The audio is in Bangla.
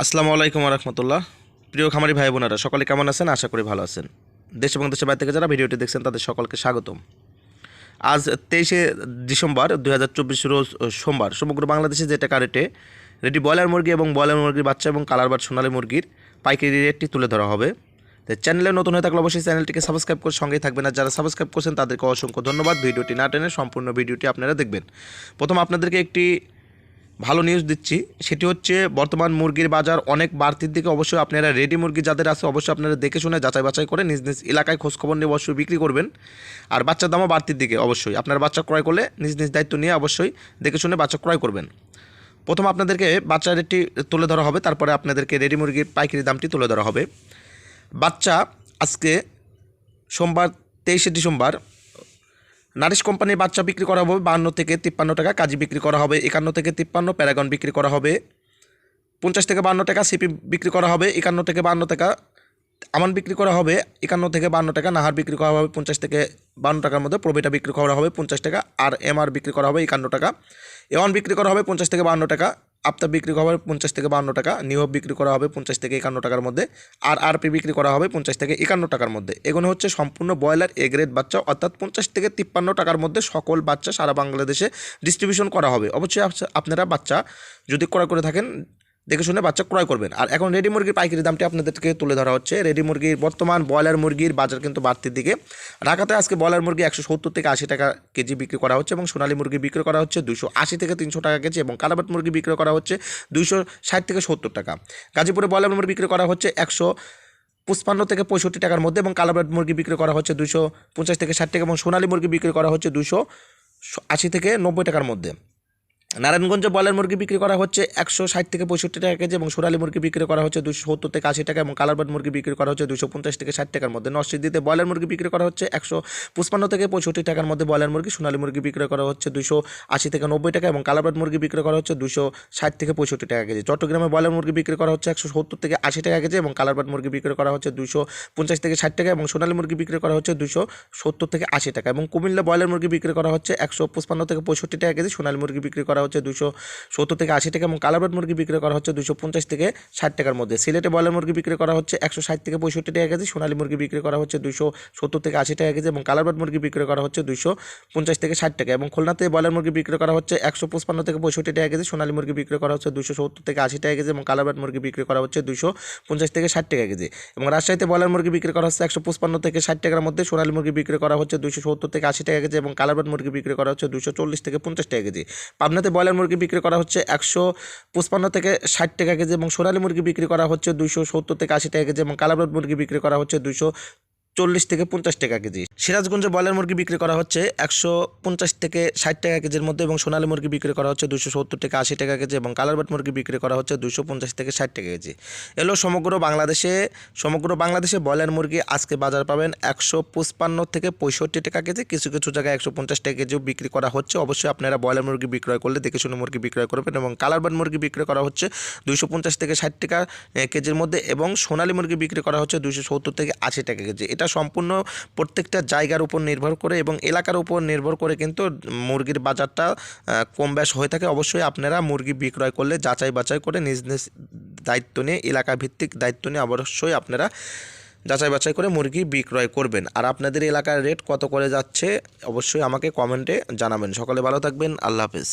আসসালামু আলাইকুম রহমতুল্লাহ প্রিয় খামারি ভাই বোনেরা, সকলে কেমন আছেন? আশা করি ভালো আছেন। দেশ এবং দেশের বাইরে থেকে যারা ভিডিওটি দেখছেন, তাদের সকলকে স্বাগতম। আজ তেইশে ডিসেম্বর দুই হাজার চব্বিশ রোজ সোমবার, সমগ্র বাংলাদেশে যেটা কারেটে রেডি ব্রয়লার মুরগি এবং ব্রয়লার মুরগির বাচ্চা এবং কালারবাট সোনালী মুরগির পাইকারি রেটটি তুলে ধরা হবে। তো চ্যানেলে নতুন হয়ে থাকলে অবশ্যই চ্যানেলটিকে সাবস্ক্রাইব করে সঙ্গেই থাকবেন। আর যারা সাবস্ক্রাইব করছেন, তাদেরকে অসংখ্য ধন্যবাদ। ভিডিওটি না টেনে সম্পূর্ণ ভিডিওটি আপনারা দেখবেন। প্রথম আপনাদেরকে একটি ভালো নিউজ দিচ্ছি। সেটি হচ্ছে, বর্তমান মুরগির বাজার অনেক বাড়তির দিকে অবশ্যই আপনারা রেডি মুরগি যাদের আছে অবশ্যই আপনারা দেখে শুনে যাচাই বাছাই করে নিজ নিজ এলাকায় খোঁজখবর নিয়ে অবশ্যই বিক্রি করবেন। আর বাচ্চার দামও বাড়তির দিকে অবশ্যই। আপনার বাচ্চা ক্রয় করলে নিজ নিজ দায়িত্ব নিয়ে অবশ্যই দেখে শুনে বাচ্চা ক্রয় করবেন। প্রথম আপনাদেরকে বাচ্চা রেটটি তুলে ধরা হবে, তারপরে আপনাদেরকে রেডি মুরগির পাইকারি দামটি তুলে ধরা হবে। বাচ্চা আজকে সোমবার, তেইশে ডিসেম্বর নারিশ কোম্পানির বাচ্চা বিক্রি করা হবে বান্ন থেকে তিপ্পান্ন টাকা, কাজী বিক্রি করা হবে একান্ন থেকে তিপ্পান্ন, প্যারাগন বিক্রি করা হবে পঞ্চাশ থেকে বান্ন টাকা, সিপি বিক্রি করা হবে একান্ন থেকে বান্ন টাকা, আমান বিক্রি করা হবে একান্ন থেকে বান্ন টাকা, নাহার বিক্রি করা হবে পঞ্চাশ থেকে বান্ন টাকার মধ্যে প্রবিটা বিক্রি করা হবে পঞ্চাশ টাকা, আর এমআর বিক্রি করা হবে একান্ন টাকা এওয়ান বিক্রি করা হবে পঞ্চাশ থেকে বান্ন টাকা আপতা বিক্রি করা হবে পঞ্চাশ থেকে বান্ন টাকা নিয়োগ বিক্রি করা হবে পঞ্চাশ থেকে একান্ন টাকার মধ্যে, আর আর পি বিক্রি করা হবে পঞ্চাশ থেকে একান্ন টাকার মধ্যে। এগুলো হচ্ছে সম্পূর্ণ ব্রয়লার এ গ্রেড বাচ্চা, অর্থাৎ পঞ্চাশ থেকে তিপ্পান্ন টাকার মধ্যে সকল বাচ্চা সারা বাংলাদেশে ডিস্ট্রিবিউশন করা হবে। অবশ্যই আপনারা বাচ্চা যদি ক্রয় করে থাকেন দেখে শুনে বাচ্চা ক্রয় করবেন। আর এখন রেডি মুরগির পাইকারি দামটি আপনাদেরকে তুলে ধরা হচ্ছে। রেডি মুরগির বর্তমান ব্রয়লার মুরগির বাজার কিন্তু বাড়তির দিকে। ঢাকাতে আজকে ব্রয়লার মুরগি একশো সত্তর থেকে আশি টাকা কেজি বিক্রি করা হচ্ছে এবং সোনালী মুরগি বিক্রি করা হচ্ছে দুশো আশি থেকে তিনশো টাকা কেজি এবং কালাবাট মুরগি বিক্রি করা হচ্ছে দুইশো ষাট থেকে সত্তর টাকা। গাজীপুরে ব্রয়লার মুরগি বিক্রি করা হচ্ছে একশো পঁচপান্ন থেকে পঁয়ষট্টি টাকার মধ্যে এবং কালাবাট মুরগি বিক্রি করা হচ্ছে দুশো পঞ্চাশ থেকে ষাট টাকা এবং সোনালী মুরগি বিক্রি করা হচ্ছে দুশো আশি থেকে নব্বই টাকার মধ্যে। নারায়ণগঞ্জে ব্রয়লার মুরগি বিক্রি করা হচ্ছে একশো ষাট থেকে পঁয়ষট্টি টাকা কেজি এবং সোনালী মুরগি বিক্রি করা হচ্ছে দুশো সত্তর থেকে আশি টাকা এবং কালারবাট মুরগি বিক্রি করা হচ্ছে দুশো পঞ্চাশ থেকে ষাট টাকার মধ্যে নরসিদ্দিতে ব্রয়লার মুরগি বিক্রি করা হচ্ছে একশো পঁচপান্ন থেকে পঁয়ষট্টি টাকার মধ্যে ব্রয়লার মুরগি সোনালী মুরগি বিক্রি করা হচ্ছে দুশো আশি থেকে নব্বই টাকা এবং কালারবাট মুরগি বিক্রি করা হচ্ছে দুশো ষাট থেকে পঁয়ষট্টি টাকা কেজি চট্টগ্রামে ব্রয়লার মুরগি বিক্রি করা হচ্ছে একশো সত্তর থেকে আশি টাকা কেজি এবং কালারবাট মুরগি বিক্রি করা হচ্ছে দুশো পঞ্চাশ থেকে ষাট টাকা এবং সোনালী মুরগি বিক্রি করা হচ্ছে দুশো সত্তর থেকে আশি টাকা এবং কুমিল্লা ব্রয়লার মুরগি বিক্রি করা হচ্ছে একশো পঁচপান্ন থেকে পঁয়ষট্টি টাকা কেজি সোনালী মুরগি বিক্রি করা হচ্ছে দুশো সত্তর থেকে আশি টাকা এবং কালারবাট মুরগি বিক্রি করা হচ্ছে দুশো পঞ্চাশ থেকে ষাট টাকার মধ্যে সিলেটে ব্রয়লার মুরগি বিক্রি করা হচ্ছে একশো ষাট থেকে পঁয়ষট্টি টাকা কেজি সোনালী মুরগি বিক্রি করা হচ্ছে দুশো সত্তর থেকে আশি টাকা কেজি এবং কালারবাট মুরগি বিক্রি করা হচ্ছে দুশো পঞ্চাশ থেকে ষাট টাকা এবং খুলনাতে ব্রয়লার মুরগি বিক্রি করা হচ্ছে একশো পঁচপান্ন থেকে পঁয়ষট্টি টাকা কেজি সোনালী মুরগি বিক্রি করা হচ্ছে দুশো সত্তর থেকে আশি টাকা কেজি এবং কালারবাট মুরগি বিক্রি করা হচ্ছে দুশো পঞ্চাশ থেকে ষাট টাকা কেজি এবং রাজশাহীতে ব্রয়লার মুরগি বিক্রি করা হচ্ছে একশো পঁচপান্ন থেকে ষাট টাকার মধ্যে সোনালী মুরগি বিক্রি করা হচ্ছে দুশো সত্তর থেকে আশি টাকা কেজি এবং কালারবাট মুরগি বিক্রি করা হচ্ছে দুশো চল্লিশ থেকে পঞ্চাশ টাকা কেজি পাবনাতে ব্রয়লার মুরগি বিক্রি করা হচ্ছে একশো পঁচপান্ন থেকে ষাট টাকা কেজি এবং সোনালি মুরগি বিক্রি করা হচ্ছে দুশো সত্তর থেকে আশি টাকা কেজি এবং কালারবাট মুরগি বিক্রি করা হচ্ছে দুশো চল্লিশ থেকে পঞ্চাশ টাকা কেজি। সিরাজগঞ্জে ব্রয়লার মুরগি বিক্রি করা হচ্ছে একশো পঞ্চাশ থেকে ষাট টাকা কেজির মধ্যে এবং সোনালী মুরগি বিক্রি করা হচ্ছে দুশো সত্তর থেকে আশি টাকা কেজি এবং কালারবাট মুরগি বিক্রি করা হচ্ছে দুশো পঞ্চাশ থেকে ষাট টাকা কেজি। এলো সমগ্র বাংলাদেশে সমগ্র বাংলাদেশে ব্রয়লার মুরগি আজকে বাজার পাবেন একশো পঁচপান্ন থেকে পঁয়ষট্টি টাকা কেজি। কিছু কিছু জায়গায় একশো পঞ্চাশ টাকা কেজিও বিক্রি করা হচ্ছে। অবশ্যই আপনারা ব্রয়লার মুরগি বিক্রয় করলে দেখে শুনে মুরগি বিক্রয় করবেন এবং কালারবাট মুরগি বিক্রি করা হচ্ছে দুশো পঞ্চাশ থেকে ষাট টাকা কেজির মধ্যে এবং সোনালী মুরগি বিক্রি করা হচ্ছে দুশো সত্তর থেকে আশি টাকা কেজি। এটা সম্পূর্ণ প্রত্যেকটা জায়গার উপর নির্ভর করে এবং এলাকার উপর নির্ভর করে কিন্তু মুরগির বাজারটা কম বেশ হয়ে থাকে। অবশ্যই আপনারা মুরগি বিক্রয় করলে, যাচাই বাছাই করে নিজ নিজ দায়িত্ব নিয়ে এলাকা ভিত্তিক দায়িত্ব নিয়ে অবশ্যই আপনারা যাচাই বাছাই করে মুরগি বিক্রয় করবেন। আর আপনাদের এলাকার রেট কত করে যাচ্ছে, অবশ্যই আমাকে কমেন্টে জানাবেন। সকলে ভালো থাকবেন। আল্লাহ হাফেজ।